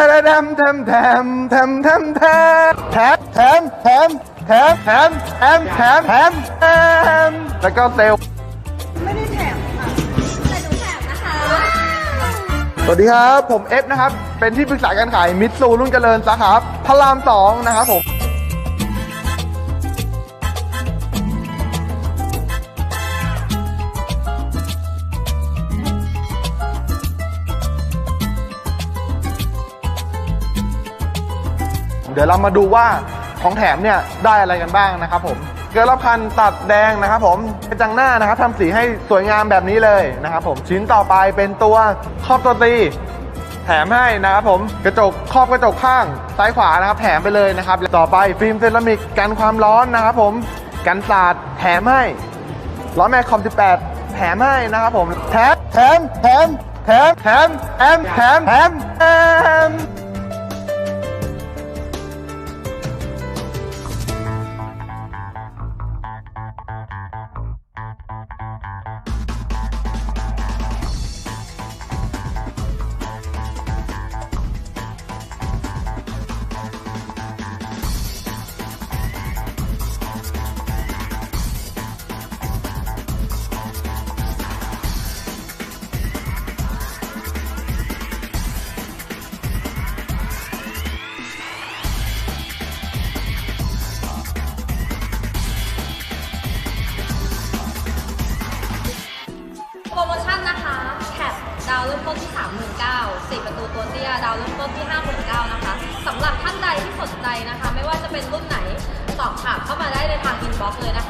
แถมแถมแถมแถมแถมแถมแถมแถมแถมแถมแถมแถมแถมแถมแถมแล้วก็เซลล์ไม่ได้แถมค่ะแต่หนูแถมนะคะ สวัสดีครับ ผมเอฟนะครับ เป็นที่ปรึกษาการขายมิตซูรุ่งเจริญสาขาพระรามสองนะครับผม เดี๋ยวเรามาดูว่าของแถมเนี่ยได้อะไรกันบ้างนะครับผมเกลือพันตัดแดงนะครับผมกระจังหน้านะครับทำสีให้สวยงามแบบนี้เลยนะครับผมชิ้นต่อไปเป็นตัวครอบตัวตีแถมให้นะครับผมกระจกครอบกระจกข้างซ้ายขวานะครับ แถมไปเลยนะครับ ต่อไปฟิล์มเซรามิกกันความร้อนนะครับผมกันสาดแถมให้ล้อแม็กคอม 18 แถมให้นะครับผมแถมแถมแถมแถมแถมแถมแถมแถมาวเริ่มต้นที่ 39,000สี่ประตูตัวเตี้ย ดาวเริ่มต้นที่ 59,000 นะคะสำหรับท่านใดที่สนใจนะคะ ไม่ว่าจะเป็นรุ่นไหนสอบถามเข้ามาได้ในทางอินบ็อกซ์เลยนะคะแล้วก็ฝากเลยนะ